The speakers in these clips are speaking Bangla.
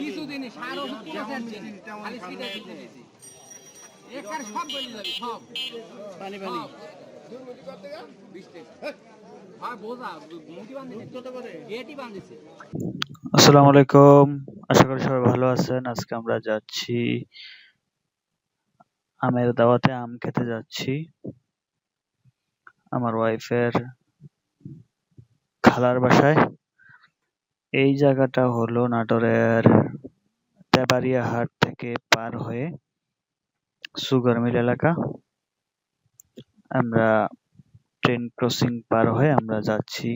কিছুদিন সার ওষুধ কোনো খাচ্ছি না। খালি সিটা কিনতে গেছি। একার সব বলে যাবে সব। পানি পানি। বিশ টাকা। আর বোঝা। মুটি বান্ধিছে। গেটই বান্ধিছে। আসসালামু আলাইকুম। আশা করি সবাই ভালো আছেন। আজকে আমরা যাচ্ছি আমের দাওয়াতে আম খেতে যাচ্ছি। আমার ওয়াইফের খালার বাসায়। এই জায়গাটা হলো নাটোরের তেবাড়িয়া হাট থেকে পার হয়ে সুগার মিল এলাকা। আমরা ট্রেন ক্রসিং পার হয়ে আমরা যাচ্ছি,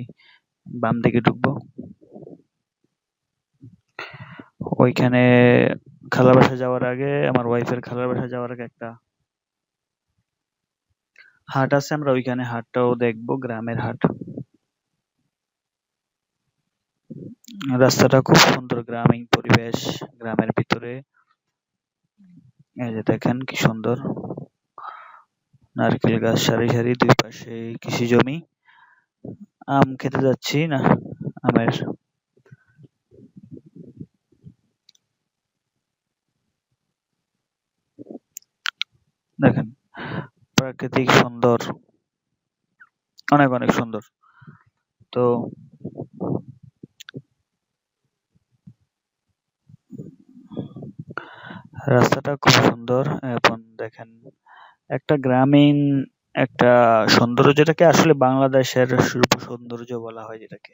বাম দিকে ঢুকবো। ওইখানে খালার বাসা যাওয়ার আগে, আমার ওয়াইফের খালার বাসা যাওয়ার আগে একটা হাট আছে, আমরা ওইখানে হাটটাও দেখব, গ্রামের হাট। রাস্তাটা খুব সুন্দর গ্রামীণ পরিবেশ, গ্রামের ভিতরে। এই যে দেখেন কি সুন্দর। নারকেল গাছ সারি সারি দুই পাশে কৃষি জমি। আম খেতে যাচ্ছি না, আমের। দেখেন, প্রাকৃতিক সুন্দর, অনেক অনেক সুন্দর। তো রাস্তাটা খুব সুন্দর। এবং দেখেন, একটা গ্রামীণ, একটা সৌন্দর্য যেটাকে আসলে বাংলাদেশের রূপ সৌন্দর্য বলা হয় যেটাকে।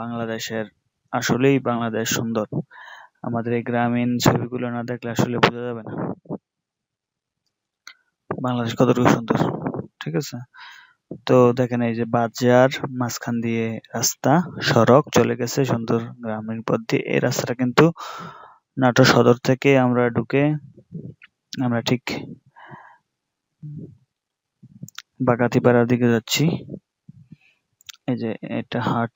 বাংলাদেশের, আসলেই বাংলাদেশ সুন্দর। আমাদের এই গ্রামীণ ছবিগুলো না দেখলে আসলে বোঝা যাবে না। বাংলাদেশ কতটুকু সুন্দর, ঠিক আছে? তো দেখেন এই যে বাজার, মাঝখান দিয়ে রাস্তা, সড়ক চলে গেছে সুন্দর গ্রামীণ পথ দিয়ে। এই রাস্তাটা কিন্তু নাটোর সদর থেকে আমরা ঢুকে আমরা ঠিক বাগাতিপাড়ার দিকে যাচ্ছি। এই যে এটা হাট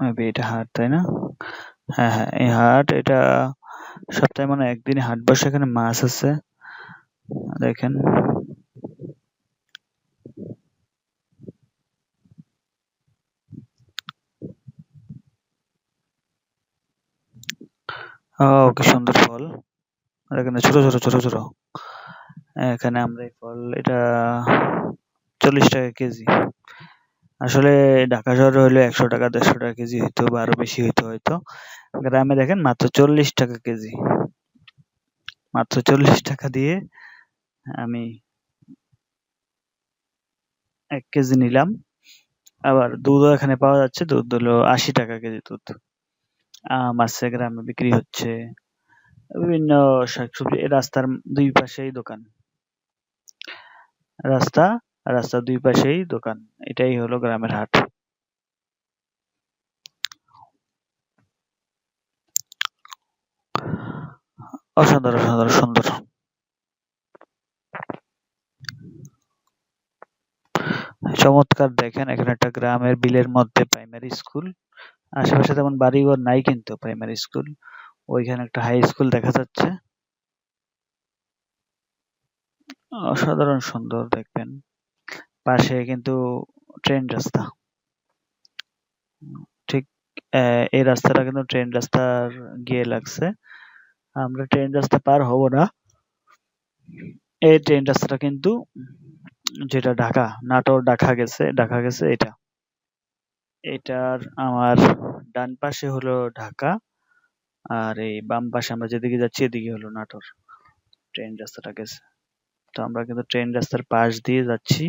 মেবি এটা হাট, তাই না? হ্যাঁ হ্যাঁ এই হাট এটা সপ্তাহে মানে একদিন হাট বসে, এখানে মাছ আছে। দেখেন। ও কি সুন্দর ফল। আর এখানে ছোট ছোট ছোট ছোট। এখানে আমরা এই ফল, এটা চল্লিশ টাকা কেজি। আসলে ঢাকা শহরে হলে একশো টাকা, দেড়শো টাকা কেজি হইতো বা আরও বেশি হইতো হয়তো। গ্রামে দেখেন, মাত্র চল্লিশ টাকা কেজি। মাত্র চল্লিশ টাকা দিয়ে আমি এক কেজি নিলাম। আবার দুধও এখানে পাওয়া যাচ্ছে, দুধ হলো আশি টাকা কেজি দুধ। আম, আছে গ্রামে বিক্রি হচ্ছে। বিভিন্ন শাকসবজি, এই রাস্তার দুই পাশেই দোকান। রাস্তা, রাস্তার দুই পাশেই দোকান। এটাই হলো গ্রামের হাট। অসাধারণ অসাধারণ সুন্দর। চমৎকার দেখেন, এখানে একটা গ্রামের বিলের মধ্যে প্রাইমারি স্কুল আশেপাশে তেমন বাড়িঘর নাই কিন্তু প্রাইমারি স্কুল ওইখানে একটা হাই স্কুল দেখা যাচ্ছে। অসাধারণ সুন্দর, দেখবেন। পাশে কিন্তু ট্রেন রাস্তা। ঠিক এই রাস্তাটা কিন্তু ট্রেন রাস্তার গিয়ে লাগছে। আমরা ট্রেন রাস্তা পার হব না। এই ট্রেন রাস্তাটা কিন্তু, যেটা ঢাকা, নাটোর, ঢাকা গেছে ঢাকা গেছে, এটা। এটার আমার ডান পাশে হলো ঢাকা, আর এই বাম পাশে আমরা যেদিকে যাচ্ছি এদিকে হলো নাটোর। ট্রেন রাস্তাটা গেছে। তো আমরা কিন্তু ট্রেন রাস্তার পাশ দিয়ে যাচ্ছি।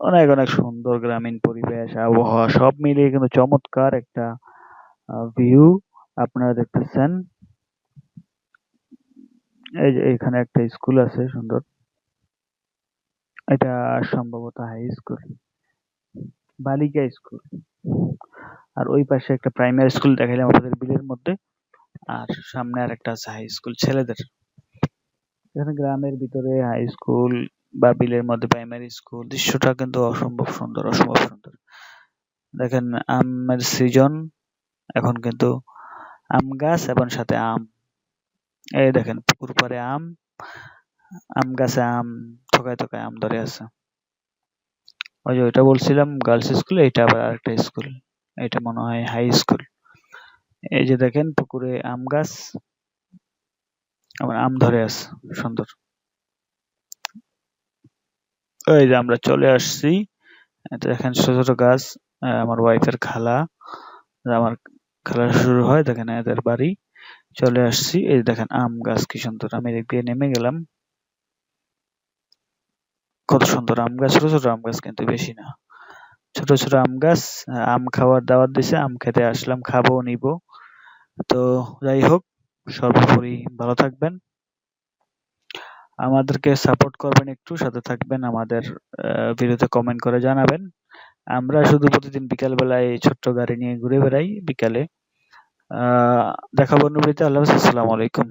অনেক অনেক সুন্দর গ্রামীণ পরিবেশ, আবহাওয়া, সব মিলিয়ে কিন্তু চমৎকার একটা ভিউ আপনারা দেখতেছেন। এই যে এখানে একটা স্কুল আছে, সুন্দর। এটা সম্ভবত হাই স্কুল বালিকা স্কুল। আর ওই পাশে একটা প্রাইমারি স্কুল দেখাইলাম আপনাদের বিলের মধ্যে। আর সামনে আর একটা আছে হাই স্কুল ছেলেদের। এখানে গ্রামের ভিতরে হাই স্কুল বা বিলের মধ্যে প্রাইমারি স্কুল দৃশ্যটা কিন্তু অসম্ভব সুন্দর অসম্ভব সুন্দর। দেখেন আমের সিজন, এখন কিন্তু আম গাছ এবং সাথে আম। এই দেখেন পুকুর পাড়ে আম আম গাছে আম থোকায় থোকায় আম ধরে আছে। ওই যে ওইটা বলছিলাম গার্লস স্কুল এইটা আবার আরেকটা স্কুল এটা মনে হয় হাই স্কুল এই যে দেখেন পুকুরে আম গাছ, আবার আম ধরে আছে, সুন্দর। এই যে আমরা চলে আসছি, এটা দেখেন ছোট ছোট গাছ আমার ওয়াইফের খালা আমার খালা শুরু হয়, দেখেন এদের বাড়ি। চলে আসছি, এই দেখেন আম গাছ কি সুন্দর, আমি এদিক দিয়ে নেমে গেলাম। কত সুন্দর আম গাছ, ছোট ছোট আম গাছ কিন্তু বেশি না। ছোট ছোট আম গাছ আম খাওয়ার দাওয়াত দিছে, আম খেতে আসলাম, খাব, নিবো। তো যাই হোক, সর্বোপরি ভালো থাকবেন। আমাদেরকে সাপোর্ট করবেন একটু, সাথে থাকবেন আমাদের ভিডিওতে কমেন্ট করে জানাবেন। আমরা শুধু প্রতিদিন বিকাল বেলায় ছোট্ট গাড়ি নিয়ে ঘুরে বেড়াই, বিকালে। আহ, দেখাবো নবীতে আল্লাহ আসসালামু আলাইকুম।